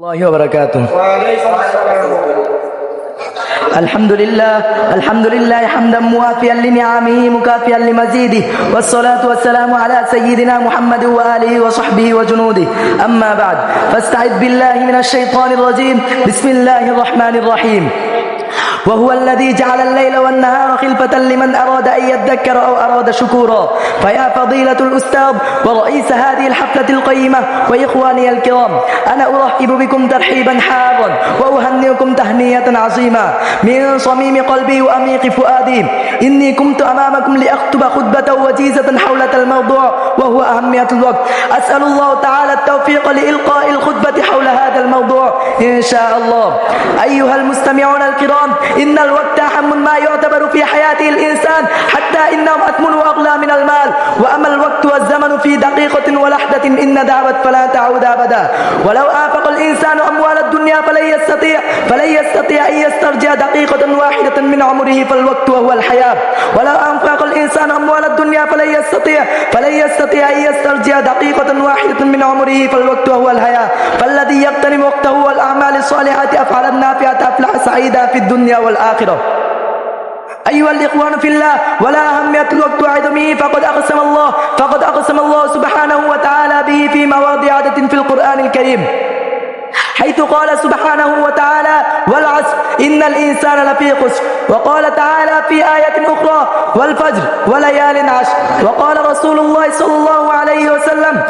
الله وبركاته. الحمد لله الحمد لله حمدا موافيا لنعمه مكافيا لمزيده والصلاة والسلام على سيدنا محمد وآله وصحبه وجنوده أما بعد فاستعذ بالله من الشيطان الرجيم بسم الله الرحمن الرحيم وهو الذي جعل الليل والنهار خلفة لمن أراد أن يذكر أو أراد شكورا. فيا فضيلة الأستاذ ورئيس هذه الحفلة القيمة وإخواني الكرام أنا أرحب بكم ترحيبا حارا وأهنئكم تهنية عظيمة. من صميم قلبي وأميق فؤادي إني كنت أمامكم لأخطب خطبة وجيزة حول الموضوع وهو أهمية الوقت. أسأل الله تعالى التوفيق لإلقاء الخطبة حول هذا إن شاء الله أيها المستمعون الكرام إن الوقت أهم ما يعتبر في حياة الإنسان حتى إنه أثمن وأغلى من المال. وأما الوقت والزمن في دقيقة ولحظة إن دعوت فلا تعود أبدا. ولو آفق الإنسان أموال الدنيا فلن يستطيع فلن يستطيع أن يسترجع دقيقة واحدة من عمره فالوقت وهو الحياة. ولو أنفق الإنسان أموال الدنيا فلن يستطيع فلن يستطيع أن يسترجع دقيقة واحدة من عمره فالوقت وهو الحياة. الصالحات أفعال النافعة أفلح سعيدا في الدنيا والآخرة. أيها الإخوان في الله ولا أهمية الوقت وعدمه فقد أقسم الله فقد أقسم الله سبحانه وتعالى به في مواضع عدة في القرآن الكريم. حيث قال سبحانه وتعالى والعصر إن الإنسان لفي خسر. وقال تعالى في آية أخرى والفجر وليال عشر. وقال رسول الله صلى الله عليه وسلم